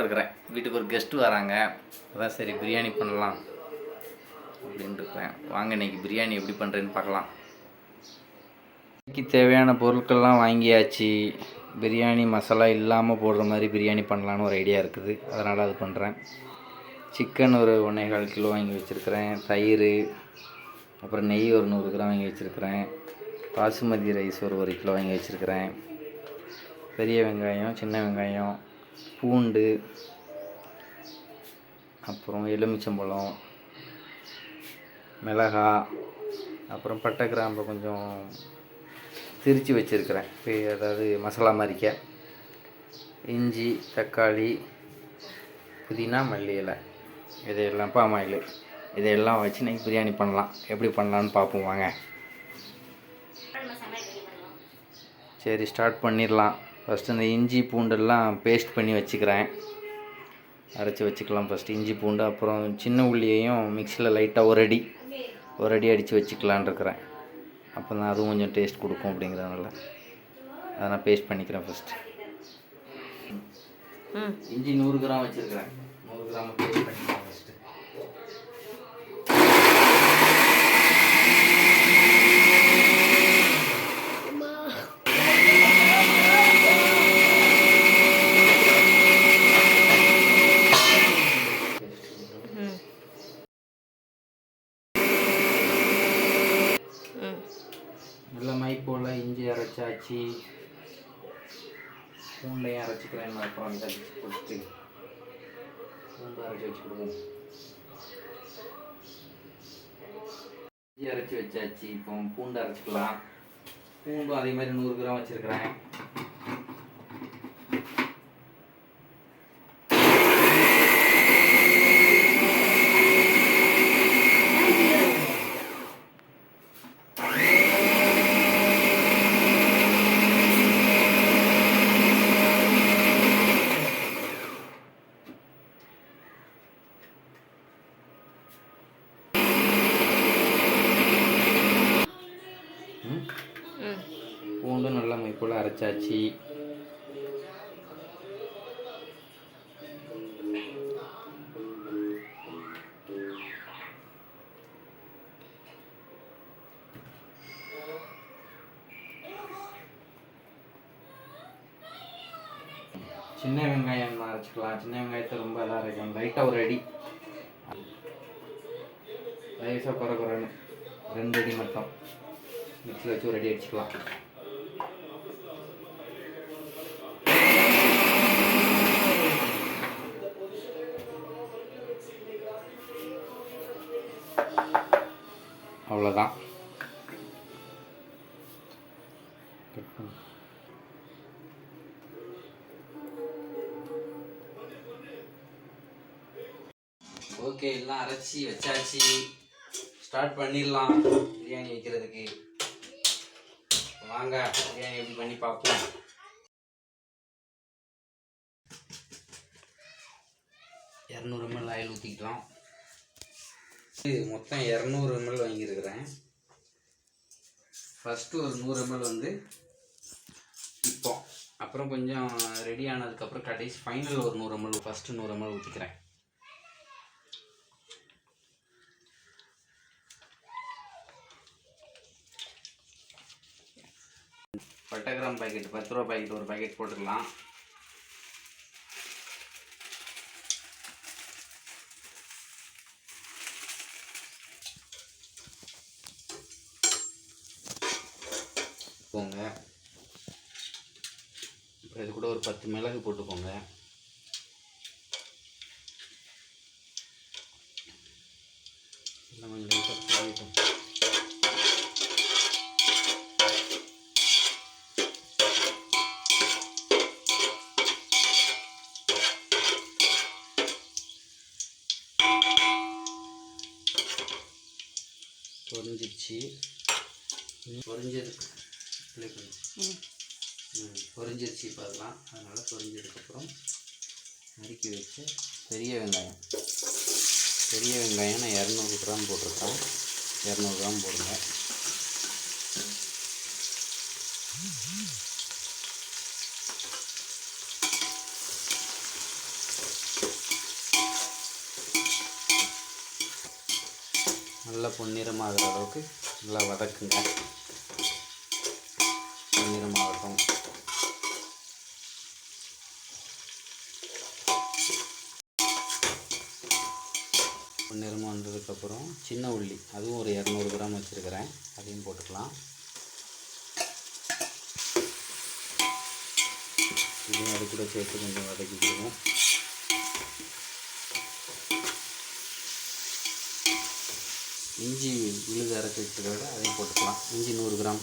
இன்னைக்கு இருக்கிறேன் வீட்டுக்கு ஒரு கெஸ்ட்டு வராங்க. அதான் சரி பிரியாணி பண்ணலாம் அப்படின்னு இருக்கிறேன் வாங்க இன்னைக்கு பிரியாணி எப்படி பண்ணுறேன்னு பார்க்கலாம். இன்னைக்கு தேவையான பொருட்கள்லாம் வாங்கியாச்சு. பிரியாணி மசாலா இல்லாமல் போடுற மாதிரி பிரியாணி பண்ணலான்னு ஒரு ஐடியா இருக்குது. அதனால் அது பண்ணுறேன் சிக்கன் ஒரு ஒன்றே கால் கிலோ வாங்கி வச்சுருக்கிறேன். தயிர் அப்புறம் நெய் ஒரு நூறு கிராம் வாங்கி வச்சுருக்கிறேன். பாசுமதி ரைஸ் ஒரு ஒரு கிலோ வாங்கி வச்சுருக்கிறேன். பெரிய வெங்காயம் சின்ன வெங்காயம் பூண்டு அப்புறம் எலுமிச்சம்பழம் மிளகா அப்புறம் பட்டை கிராம்பை கொஞ்சம் திரித்து வச்சுருக்கிறேன். அதாவது மசாலா மாதிரிக்க இஞ்சி தக்காளி புதினா மல்லி இலை. இதையெல்லாம் பாமாயில் இதையெல்லாம் வச்சு இன்னைக்கு பிரியாணி பண்ணலாம். எப்படி பண்ணலான்னு பார்ப்போம் வாங்க. சரி ஸ்டார்ட் பண்ணிடலாம். ஃபஸ்ட்டு இந்த இஞ்சி பூண்டெல்லாம் பேஸ்ட் பண்ணி வச்சுக்கிறேன். அரைச்சி வச்சுக்கலாம் ஃபஸ்ட்டு இஞ்சி பூண்டு அப்புறம் சின்ன உள்ளியையும் மிக்சியில் லைட்டாக ஒரு அடி ஒரு அடி அடித்து வச்சுக்கலான் இருக்கிறேன். அப்போ தான் அதுவும் கொஞ்சம் டேஸ்ட் கொடுக்கும் அப்படிங்கிறதுனால. அதை நான் பேஸ்ட் பண்ணிக்கிறேன் ஃபஸ்ட்டு இஞ்சி நூறு கிராம் வச்சுருக்கிறேன். நூறு கிராம் பேஸ்ட் பண்ணிக்கிறேன் ஃபஸ்ட்டு நல்ல மை போல் இஞ்சி அரைச்சாச்சு பூண்டையும் அரைச்சிக்கிறேன் நான் அப்புறம் அந்த கொடுத்து பூண்டு அரைச்சி வச்சுக்கிடுவோம் இஞ்சி அரைச்சி வச்சாச்சு. இப்போ பூண்டு அரைச்சிக்கலாம். பூண்டும் அதே மாதிரி நூறு கிராம் வச்சுருக்கிறேன் ம்? பூண்டும் நல்லா மை போல் சின்ன வெங்காயம் அரைச்சிக்கலாம். சின்ன வெங்காயத்தை ரொம்ப இதாக அரைக்கணும். லைட்டாக ஒரு அடி. லேசாக குறை குறைன்னு ரெண்டு அடி மட்டும். மிக்ஸியில் வச்சு ஒரு அடி அடிச்சுக்கலாம். ஓகே எல்லாம் அரைச்சி வச்சாச்சு. ஸ்டார்ட் பண்ணிடலாம். பிரியாணி வைக்கிறதுக்கு. வாங்க பிரியாணி எப்படி பண்ணி பார்ப்போம். இரநூறு எம்எல் ஆயில் ஊற்றிக்கலாம் இது மொத்தம் இரநூறு எம்எல் வாங்கியிருக்கிறேன். ஃபஸ்ட்டு ஒரு நூறு எம்எல் வந்து இப்போ. அப்புறம் கொஞ்சம் ரெடி ஆனதுக்கப்புறம் கடைசி ஃபைனல் ஒரு நூறு எம்எல் ஃபஸ்ட்டு நூறு எம்எல் ஊற்றிக்கிறேன் பட்டகிராம் பாக்கெட் பத்து ரூபா பாக்கெட் ஒரு பாக்கெட் போட்டுக்கலாம். போங்க. அப்புறம் இது கூட ஒரு பத்து மிளகு போட்டுக்கோங்க. பொரிஞ்சிருச்சு ம், பொரிஞ்சதுக்கு play பண்ணு. ம், பொரிஞ்சிருச்சு இப்போ அதெல்லாம். அதனால் பொரிஞ்சதுக்கப்புறம் நறுக்கி வச்ச பெரிய வெங்காயம். பெரிய வெங்காயம் நான் இரநூறு கிராம் போட்டிருக்கேன். இரநூறு கிராம் போடுங்க. நல்லா பொன்னிறமாகிற அளவுக்கு நல்லா வதக்குங்க. பொன்னிறமாகட்டும். பொன்னிறமாக வந்ததுக்கப்புறம் சின்ன உள்ளி அதுவும் ஒரு இரநூறு கிராம் வச்சுருக்கிறேன். அதையும் போட்டுக்கலாம். இதுவும் அது கூட சேர்த்து கொஞ்சம் வதக்கிக்கிடுவோம். இஞ்சி விழுது அரைச்சி வச்சுக்கிறத அதையும் போட்டுக்கலாம். இஞ்சி நூறு கிராம்.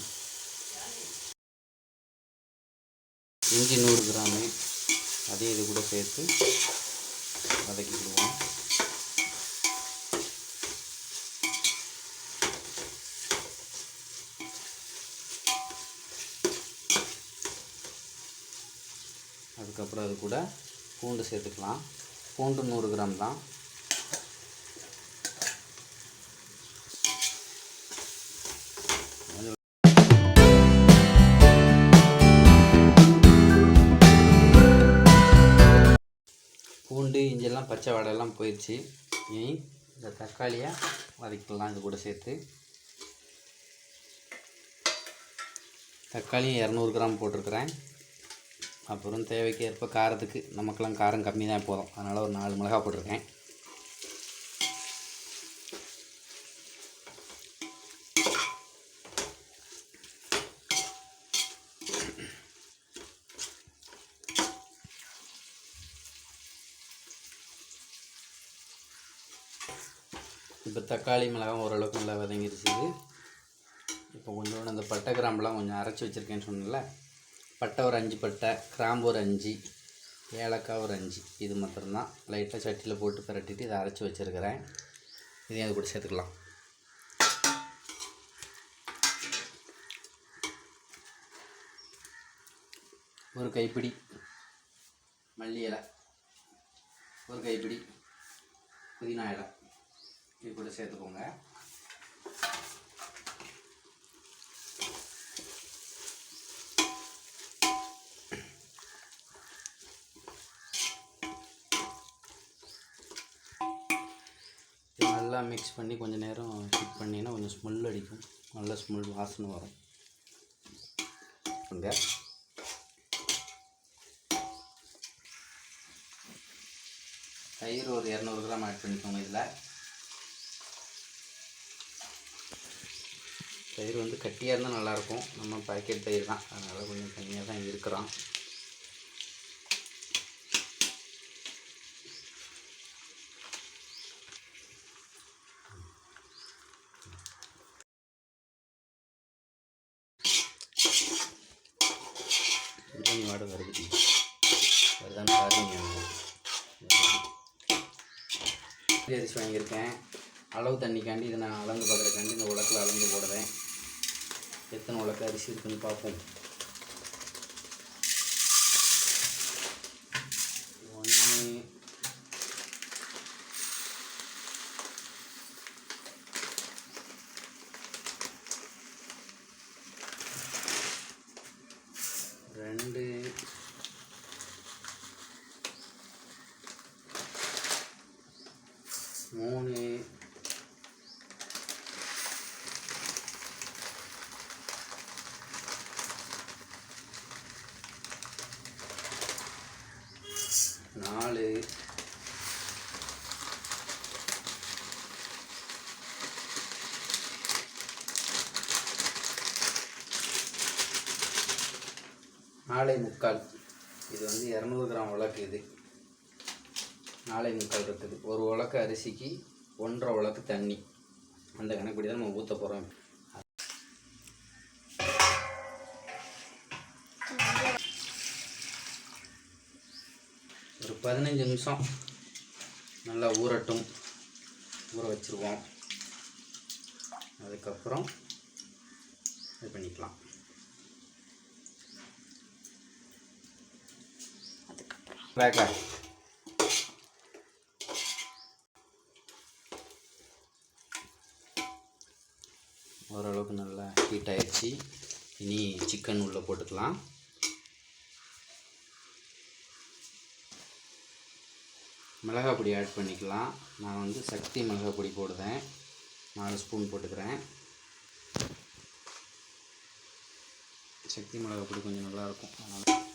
இஞ்சி நூறு கிராமு அதையும் இது கூட சேர்த்து வதக்கிடுவோம் அதுக்கப்புறம் அது கூட பூண்டு சேர்த்துக்கலாம். பூண்டு நூறு கிராம் தான். பூண்டு பச்சை வாடெல்லாம் போயிடுச்சு. இனி இந்த தக்காளியை வதக்கிக்கலாம் இது கூட சேர்த்து. தக்காளியும் இரநூறு கிராம் போட்டிருக்கிறேன். அப்புறம் தேவைக்கு ஏற்ப காரத்துக்கு நமக்கெல்லாம் காரம் கம்மி தான் போதும். அதனால் ஒரு நாலு மிளகா போட்டிருக்கேன். இப்போ தக்காளி மிளகாய் ஓரளவுக்கு நல்லா வதங்கிருச்சு இப்போ கொஞ்சோண்டு அந்த பட்டை கிராம்பெலாம் கொஞ்சம் அரைச்சி வச்சுருக்கேன்னு சொன்னேன்ல. பட்டை ஒரு அஞ்சு பட்டை கிராம்பு ஒரு அஞ்சு ஏலக்காய் ஒரு அஞ்சு. இது மாத்திரம்தான் லைட்டாக சட்டியில் போட்டு பரட்டிட்டு இதை அரைச்சி வச்சுருக்கிறேன். இதையும் அது கூட சேர்த்துக்கலாம். ஒரு கைப்பிடி மல்லி இலை. ஒரு கைப்பிடி புதினா இலை. இது கூட சேர்த்துக்கோங்க. நல்லா மிக்ஸ் பண்ணி கொஞ்சம் நேரம் ஹீட் பண்ணிங்கன்னா கொஞ்சம் ஸ்மெல் அடிக்கும். நல்ல ஸ்மெல் வாசனை வரும். இங்கே. தயிர் ஒரு இரநூறு கிராம் ஆட் பண்ணிக்கோங்க இதில். தயிர் வந்து கட்டியாக இருந்தால் நல்லாயிருக்கும். நம்ம பாக்கெட் தயிர் தான். அதனால் கொஞ்சம் கம்மியாக தான் இருக்கிறோம். பிரியாணி வாடை வருது. அதுதான் பாருங்க. அரிசி வாங்கியிருக்கேன். அளவு தண்ணிக்காண்டி இதை நான் அளந்து பார்க்குறக்காண்டி இந்த உலக்கில் அளந்து போடுவேன் எத்தனை உலக அரிசி இருக்குன்னு பார்ப்போம் ஒன்று ரெண்டு மூணு நாலு நாளை முக்கால். இது வந்து இரநூறு கிராம் உலக்கு இது. நாளை முக்கால் இருக்குது ஒரு உலக்கு அரிசிக்கு ஒன்றரை உலக்கு தண்ணி. அந்த கணக்குப்படி தான் நம்ம ஊற்ற போகிறோம் ஒரு பதினஞ்சு நிமிஷம் நல்லா ஊறட்டும். ஊற வச்சுருவோம். அதுக்கப்புறம் இது பண்ணிக்கலாம். பேக்கா ஓரளவுக்கு நல்லா ஹீட் ஆயிடுச்சு. இனி சிக்கன் உள்ளே போட்டுக்கலாம். மிளகாய் பொடி ஆட் பண்ணிக்கலாம். நான் வந்து சக்தி மிளகாய் பொடி போடுவேன் நாலு ஸ்பூன் போட்டுக்கிறேன். சக்தி மிளகாய் பொடி கொஞ்சம் நல்லாயிருக்கும் அதனால்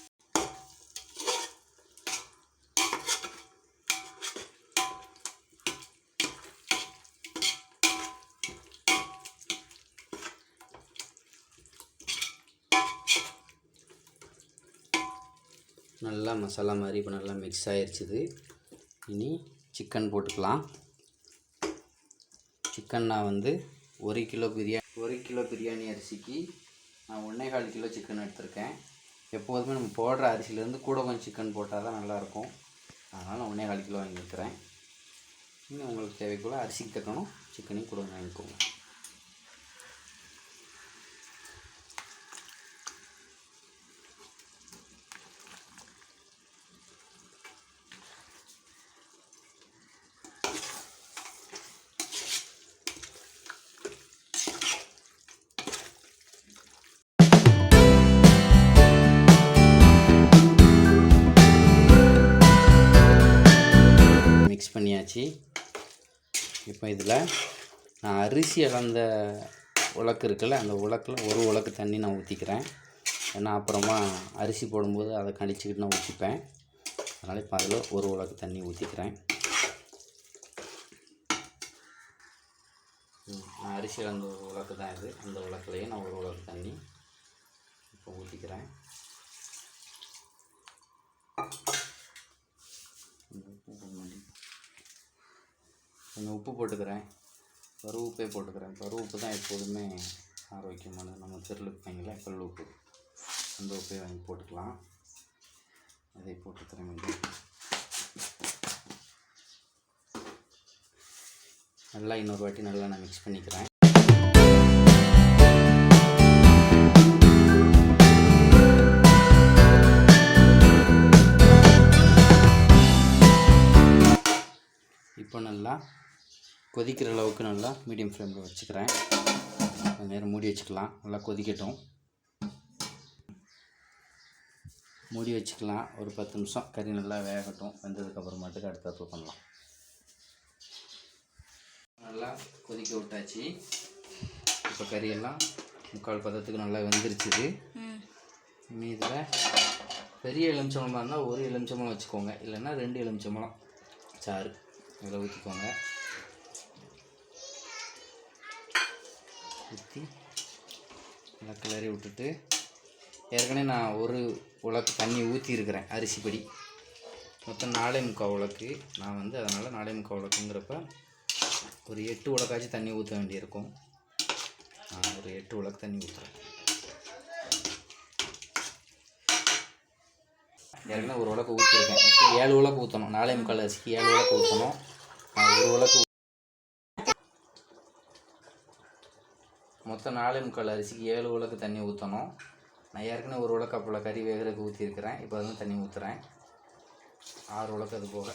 நல்லா மசாலா மாதிரி இப்போ நல்லா மிக்ஸ் ஆகிடுச்சிது இனி சிக்கன் போட்டுக்கலாம். சிக்கன் நான் வந்து ஒரு கிலோ பிரியாணி ஒரு கிலோ பிரியாணி அரிசிக்கு நான் ஒன்றே கால் கிலோ சிக்கன் எடுத்திருக்கேன். எப்போதுமே நம்ம போடுற அரிசியிலேருந்து கூட கொஞ்சம் சிக்கன் போட்டால் தான் நல்லாயிருக்கும். அதனால் நான் ஒன்றே கால் கிலோ வாங்கியிருக்கிறேன் இன்னும் உங்களுக்கு தேவைக்குள்ள அரிசிக்கு தக்கணும் சிக்கனையும் கூட வாங்கிக்கோங்க. இப்போ இதில் நான் அரிசி அளந்த உலக்கு இருக்குல்ல அந்த உலக்கில் ஒரு உலக்கு தண்ணி நான் ஊற்றிக்கிறேன் ஏன்னா அப்புறமா அரிசி போடும்போது அதை கணிச்சிக்கிட்டு நான் ஊற்றிப்பேன் அதனால் இப்போ அதில் ஒரு உலக்கு தண்ணி ஊற்றிக்கிறேன் நான் அரிசி அளந்த ஒரு உலக்கு தான் இது. அந்த உலக்குலேயே நான் ஒரு உலக்கு தண்ணி இப்போ ஊற்றிக்கிறேன் கொஞ்சம் உப்பு போட்டுக்கிறேன். பரு உப்பே போட்டுக்கிறேன். பரு உப்பு தான் எப்போதுமே ஆரோக்கியமானது. நம்ம தெருள் வைப்பாங்களே கல் உப்பு. அந்த உப்பே வாங்கி போட்டுக்கலாம். அதை போட்டுக்கிறேன் கொஞ்சம் நல்லா இன்னொரு வாட்டி நல்லா நான் மிக்ஸ் பண்ணிக்கிறேன். இப்போ நல்லா கொதிக்கிற அளவுக்கு நல்லா மீடியம் ஃப்ளேமில் வச்சுக்கிறேன். கொஞ்ச நேரம் மூடி வச்சுக்கலாம். நல்லா கொதிக்கட்டும். மூடி வச்சுக்கலாம். ஒரு பத்து நிமிஷம். கறி நல்லா வேகட்டும். வெந்ததுக்கப்புறமாட்டுக்கு அடுத்தது பண்ணலாம். நல்லா கொதிக்க விட்டாச்சு. இப்போ கறியெல்லாம் முக்கால் பதத்துக்கு நல்லா வெந்துருச்சுது. இதில் பெரிய எலுமிச்சம்பழமாக இருந்தால் ஒரு எலுமிச்சம்பழம் வச்சுக்கோங்க. இல்லைன்னா ரெண்டு எலுமிச்சம்பழம். சாறு. இதில் ஊற்றிக்கோங்க ஊற்றி நல்லா கிளறி விட்டுட்டு ஏற்கனவே நான் ஒரு உலக்கு தண்ணி ஊற்றிருக்கிறேன் அரிசிப்படி. மொத்தம் நாலே முக்கால் உலக்கு. நான் வந்து அதனால் நாலே முக்கால் உலக்குங்கிறப்ப ஒரு எட்டு உலக்காச்சும் தண்ணி ஊற்ற வேண்டியிருக்கும். நான் ஒரு எட்டு உலக்கு தண்ணி ஊற்றுறேன். ஏற்கனவே ஒரு உலக்கு ஊற்றிருக்கேன். இப்போ ஏழு உலக்கு ஊற்றணும். நாலே முக்கால் அரிசிக்கு ஏழு உலக்கு ஊற்றணும். நான் ஒரு உலக்கு மொத்தம் நாலே முக்கால் அரிசிக்கு ஏழு உலக்கு தண்ணி ஊற்றணும் நான் ஏற்கனவே ஒரு உலக்கு அப்பள கறி வேகிறதுக்கு ஊற்றிருக்கிறேன் இப்போ வந்து தண்ணி ஊற்றுறேன் ஆறு உலக்கு அது போக.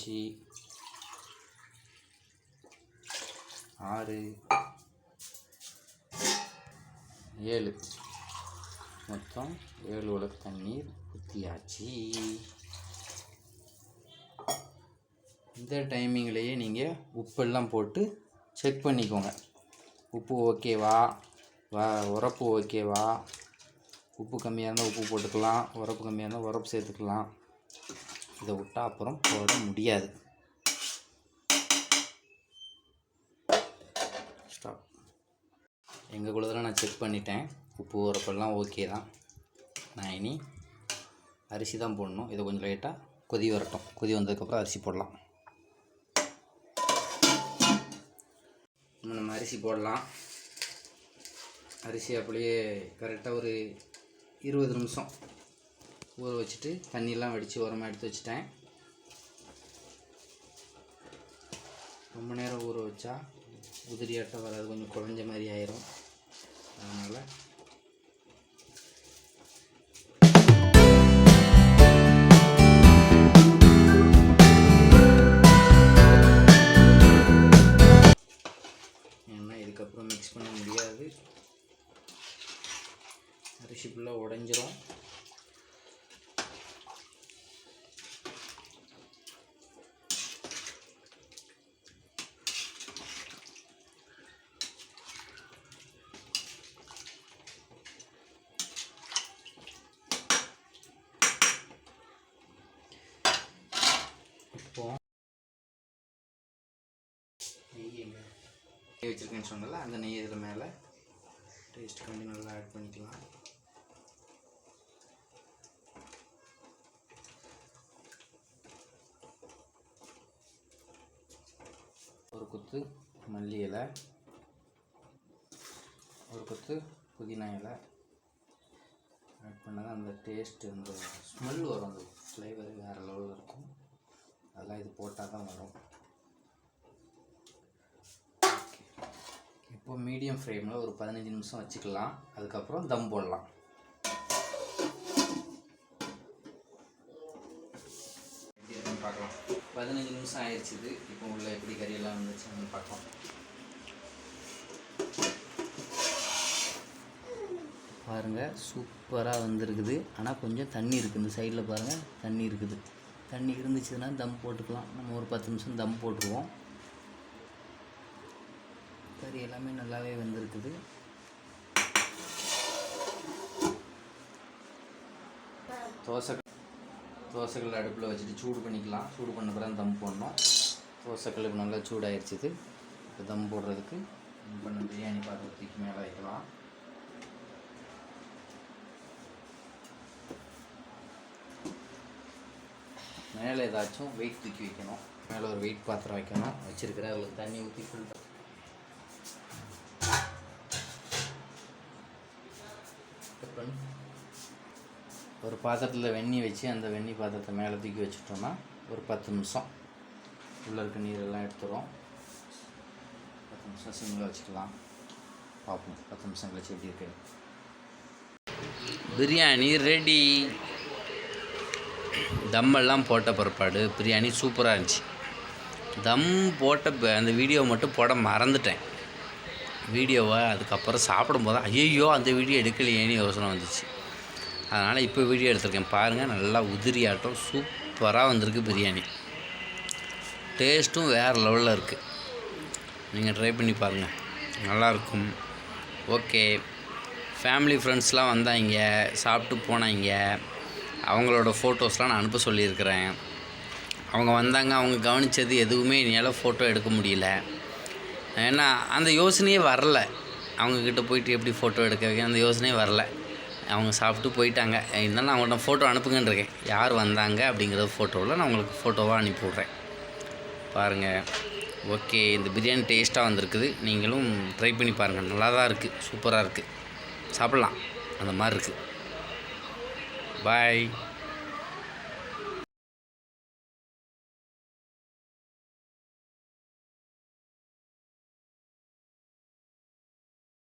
அஞ்சு ஆறு ஏழு. மொத்தம் ஏழு உலக தண்ணீர் ஊற்றியாச்சு இந்த டைமிங்லேயே நீங்கள் உப்பெல்லாம் போட்டு செக் பண்ணிக்கோங்க. உப்பு ஓகேவா? வ உரப்பு ஓகேவா? உப்பு கம்மியாக இருந்தால் உப்பு போட்டுக்கலாம் உரப்பு கம்மியாக இருந்தால் உரப்பு சேர்த்துக்கலாம். இதை விட்டால் அப்புறம் போட முடியாது. ஸ்டாப் எங்கள் குளத்தில் நான் செக் பண்ணிட்டேன். உப்பு உரப்பெல்லாம் ஓகே தான். நான் இனி அரிசி தான் போடணும். இதை கொஞ்சம் லைட்டாக கொதி வரட்டும். கொதி வந்ததுக்கப்புறம் அரிசி போடலாம். நம்ம அரிசி போடலாம். அரிசி அப்படியே கரெக்டாக ஒரு இருபது நிமிஷம். ஊற வச்சுட்டு தண்ணியெல்லாம் வடித்து உரமாக எடுத்து வச்சுட்டேன். ரொம்ப நேரம் ஊற வச்சா உதிரியாட்டம் வராது கொஞ்சம் குழஞ்ச மாதிரி ஆயிரும். அதனால் மிக்ஸ் பண்ண முடியாது. அரிசி ஃபுல்லாக உடஞ்சிரும். வச்சுருக்கேன்னு அந்த நெய் இதில் மேலே. டேஸ்ட் கொஞ்சம் நல்லா ஆட் பண்ணிக்கலாம். ஒரு குத்து மல்லி இலை. ஒரு கொத்து புதினா இலை. ஆட் பண்ணால் அந்த டேஸ்ட் அந்த ஸ்மெல் வரும். அந்த ஃப்ளேவர் வேறு லெவலில் இருக்கும். அதெல்லாம் இது போட்டால் தான் வரும். இப்போ மீடியம் ஃப்ளேமில் ஒரு பதினஞ்சு நிமிஷம் வச்சுக்கலாம். அதுக்கப்புறம் தம் போடலாம். பார்க்கலாம். பதினஞ்சு நிமிஷம் ஆயிடுச்சு இது இப்போ உள்ள எப்படி கறியெல்லாம் வந்துச்சுன்னு பார்க்கலாம். பாருங்கள் சூப்பராக வந்திருக்குது. ஆனால் கொஞ்சம் தண்ணி இருக்குது இந்த சைடில் பாருங்கள் தண்ணி இருக்குது. தண்ணி இருந்துச்சுன்னா தம் போட்டுக்கலாம். நம்ம ஒரு பத்து நிமிஷம் தம் போட்டுருவோம். கறி எல்லாமே நல்லாவே வந்திருக்குது. தோசை தோசைகள் அடுப்பில் வச்சுட்டு சூடு பண்ணிக்கலாம். சூடு பண்ண பிறகு தம் போடணும். தோசைக்கல் இப்போ நல்லா சூடாயிருச்சு இது இப்போ தம் போடுறதுக்கு பண்ண நம்ம பிரியாணி பாத்திரத்துக்கு மேலே வைக்கலாம். மேலே ஏதாச்சும் வெயிட் தூக்கி வைக்கணும். மேலே ஒரு வெயிட் பாத்திரம் வைக்கணும். வச்சுருக்கிறேன் அதில் தண்ணி ஊற்றி ஃபில்டர் பண்ணி ஒரு பாத்திரத்தில் வெந்நீர் வச்சு அந்த வெந்நீர் பாத்திரத்தை மேலே தூக்கி வச்சுட்டோம்னா ஒரு பத்து நிமிஷம். உள்ளே இருக்க நீரெல்லாம் எடுத்துரும். பத்து நிமிஷம் சிம்மில் வச்சுக்கலாம். பார்ப்போம். பத்து நிமிஷம் கழிச்சு எப்படி இருக்கு. பிரியாணி ரெடி தம்மெல்லாம் போட்ட பிற்பாடு பிரியாணி சூப்பராக இருந்துச்சு. தம் போட்ட அந்த வீடியோ மட்டும் போட மறந்துட்டேன். வீடியோவை அதுக்கப்புறம் சாப்பிடும்போது ஐயோ அந்த வீடியோ எடுக்கலையேன்னு யோசனை வந்துச்சு. அதனால் இப்போ வீடியோ எடுத்திருக்கேன். பாருங்கள் நல்லா உதிரியாட்டம் சூப்பராக வந்திருக்கு பிரியாணி. டேஸ்ட்டும் வேறு லெவலில் இருக்குது நீங்கள் ட்ரை பண்ணி பாருங்கள் நல்லாயிருக்கும் ஓகே. ஃபேமிலி ஃப்ரெண்ட்ஸ்லாம் வந்தாங்க. சாப்பிட்டு போனாங்க. அவங்களோட ஃபோட்டோஸ்லாம் நான் அனுப்ப சொல்லியிருக்கிறேன். அவங்க வந்தாங்க. அவங்க கவனித்தது எதுவுமே என்னால் ஃபோட்டோ எடுக்க முடியல. ஏன்னா அந்த யோசனையே வரல. அவங்கக்கிட்ட போயிட்டு எப்படி ஃபோட்டோ எடுக்க வைக்க அந்த யோசனையே வரல. அவங்க சாப்பிட்டு போயிட்டாங்க. இருந்தாலும் நான் அவங்கள்ட்ட ஃபோட்டோ அனுப்புங்கன்னு இருக்கேன். யார் வந்தாங்க அப்படிங்கிற ஃபோட்டோவில் நான் உங்களுக்கு ஃபோட்டோவாக அனுப்பி விட்றேன். பாருங்கள் ஓகே இந்த பிரியாணி டேஸ்ட்டாக வந்திருக்குது. நீங்களும் ட்ரை பண்ணி பாருங்கள் நல்லா தான் இருக்குது சூப்பராக இருக்குது சாப்பிட்லாம். அந்த மாதிரி இருக்குது பாய்